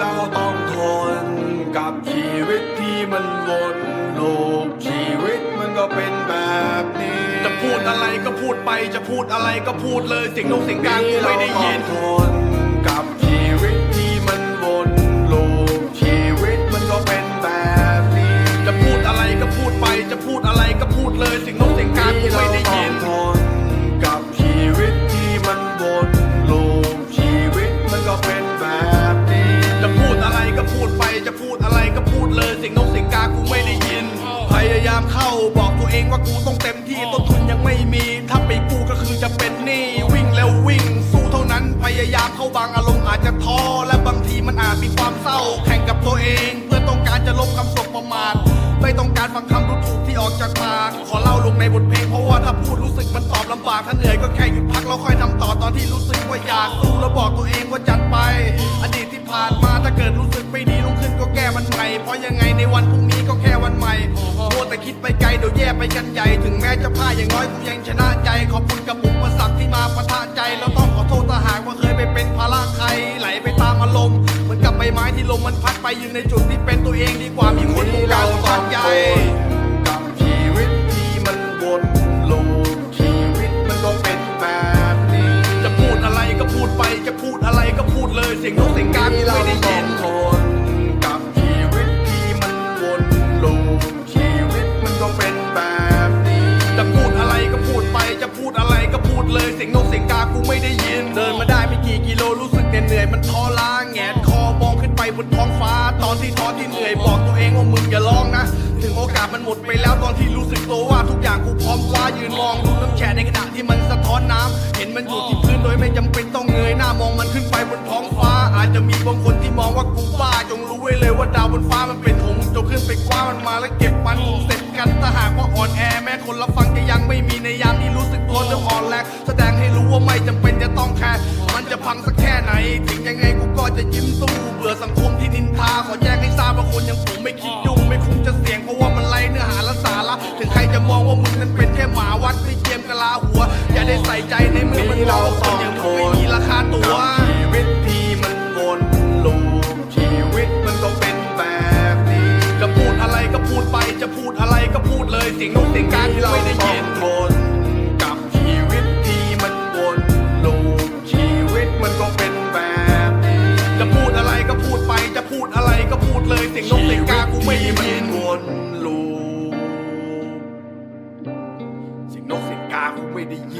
พรุ่งนี้เราต้องทน กับชีวิตที่มันวนลูปชีวิตมันก็เป็นแบบนี้ จะพูดอะไรก็พูดไปจะพูดอะไรก็พูดเลยเสียงนกเสียงกลางกูไม่ได้ยิน เราต้องทนกับ กูต้องเต็มที่ต้นทุนยังไม่มี ถ้าไปกู้ก็คือจะเป็นหนี้วิ่งแล้ววิ่ง สู้เท่านั้นพยายามเข้าบางอารมณ์อาจจะท้อและบางทีมันอาจมีความเศร้า แข่งกับตัวเอง เพื่อต้องการจะลบคำสบประมาทไม่ต้องการฟังคำดูถูกที่ออกจากปากขอเล่าลงในบทเพลงเพราะว่าถ้าพูดรู้สึกมันตอบลำบากถ้าเหนื่อยก็แค่หยุดพักแล้วค่อยทำต่อตอนที่รู้สึกว่าอยากสู้แล้วบอกตัวเองว่าจัดไป อดีตที่ผ่านมาถ้าเกิดรู้สึกไม่ดีลุกขึ้นก็แก้มันใหม่เพราะยังไงในวันพรุ่งนี้ก็แค่วันใหม่มัว แต่คิดไปไกลเดี๋ยวแย่ไปกันใหญ่ ถึงแม้จะพ่ายอย่างน้อยกูยังชนะใจ ขอบคุณกับอุปสรรคที่มาปะทะใจแล้วต้องขอโทษถ้าหากว่าเคยไปเป็นภาระใคร ไหลไปตามอารมณ์เหมือนกับใบไม้ที่ลมมันพัดไปยืนในจุดที่เป็นตัวเองดีกว่ามีคนบงการสอนใจกับชีวิตที่มันวนลูปชีวิตมันก็เป็นแบบนี้ จะพูดอะไรก็พูดไปจะพูดอะไรก็พูดเลยเสียงนกเสียงกากูไม่ได้ยิน แบบนี้ จะพูดอะไรก็พูดไป จะพูดอะไรก็พูดเลย เสียงนกเสียงกากูไม่ได้ยิน เดินมาได้ไม่กี่กิโลรู้สึกเหนื่อยๆมันท้อล้าแงนคอมองขึ้นไปบนท้องฟ้า ตอนที่ท้อที่เหนื่อยบอกตัวเองว่ามึงอย่าร้องนะ ถึงโอกาสมันหมดไปแล้วตอนที่รู้สึกตัวว่าทุกอย่างกูพร้อมคว้ายืนมองดูน้ำแฉะในขณะที่มันสะท้อนน้ำเห็นมันอยู่ที่ แสดงให้รู้ว่าไม่จำเป็นจะต้องแคร์มันจะพังสักแค่ไหน ถึงยังไงกูก็จะยิ้มสู้เบื่อสังคมที่นินทาขอแจ้งให้ทราบว่าคนอย่างผมไม่คิดยุ่งไม่คุ้มจะเสี่ยงเพราะว่ามันไร้เนื้อหาและสาระถึงใครจะมองว่ามึงนั้นเป็นแค่หมาวัดไม่เจียมกะลาหัว อย่าได้ใส่ใจในเมื่อมันมองว่าคนอย่างมึงไม่มีราคาตัวชีวิตที่มันวนลูปชีวิตมันก็เป็นแบบนี้จะพูดอะไรก็พูดไปจะพูดอะไรก็พูดเลยเสียงนกเสียงกาที่เราไม่ได้ยินทน ลูป